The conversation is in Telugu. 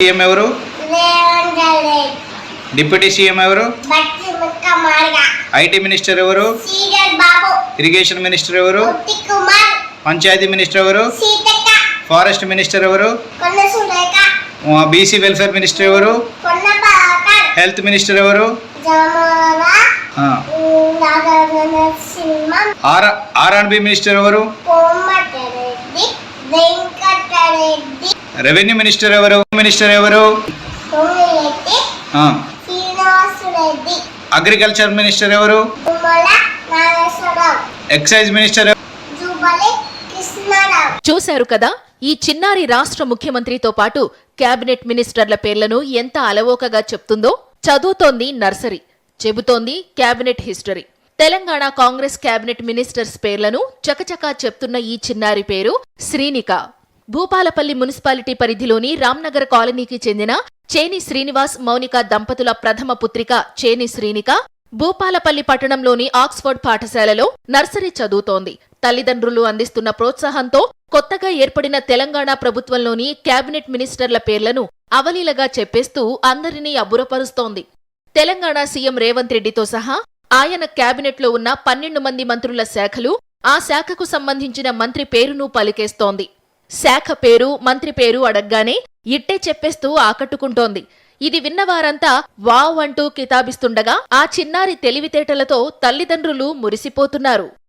సీఎం ఎవరు? డిప్యూటీ సీఎం ఎవరు? ఐటీ మినిస్టర్ ఎవరు? ఇరిగేషన్ మినిస్టర్ ఎవరు? పంచాయతీ మినిస్టర్ ఎవరు? ఫారెస్ట్ మినిస్టర్ ఎవరు? బీసీ వెల్ఫేర్ మినిస్టర్ ఎవరు? హెల్త్ మినిస్టర్ ఎవరు? R R and B minister ఎవరు? రెవెన్యూ మినిస్టర్ ఎవరు? మినిస్టర్ ఎవరు? అగ్రికల్చర్ మినిస్టర్ ఎవరు? ఎక్సైజ్ మినిస్టర్ ఎవరు? జూబలి కృష్ణారావు. చూశారు కదా ఈ చిన్నారి రాష్ట్ర ముఖ్యమంత్రితో పాటు కేబినెట్ మినిస్టర్ల పేర్లను ఎంత అలవోకగా చెప్తుందో చదువుతోంది నర్సరీ చెబుతోంది cabinet history. Telangana Congress cabinet ministers పేర్లను చకచకా చెప్తున్న ఈ చిన్నారి పేరు శ్రీనిక. భూపాలపల్లి మున్సిపాలిటీ పరిధిలోని రామ్నగర్ కాలనీకి చెందిన చేని శ్రీనివాస్ మౌనిక దంపతుల ప్రథమ పుత్రిక చేని శ్రీనిక భూపాలపల్లి పట్టణంలోని ఆక్స్ఫర్డ్ పాఠశాలలో నర్సరీ చదువుతోంది. తల్లిదండ్రులు అందిస్తున్న ప్రోత్సాహంతో కొత్తగా ఏర్పడిన తెలంగాణ ప్రభుత్వంలోని కేబినెట్ మినిస్టర్ల పేర్లను అవలీలగా చెప్పేస్తూ అందరినీ అబ్బురపరుస్తోంది. తెలంగాణ సీఎం రేవంత్ రెడ్డితో సహా ఆయన కేబినెట్లో ఉన్న పన్నెండు మంది మంత్రుల శాఖలు ఆ శాఖకు సంబంధించిన మంత్రి పేరును పలికేస్తోంది. శాఖ పేరు మంత్రి పేరు అడగ్గానే ఇట్టే చెప్పేస్తూ ఆకట్టుకుంటోంది. ఇది విన్నవారంతా వావ్ అంటూ కితాబిస్తుండగా ఆ చిన్నారి తెలివితేటలతో తల్లిదండ్రులు మురిసిపోతున్నారు.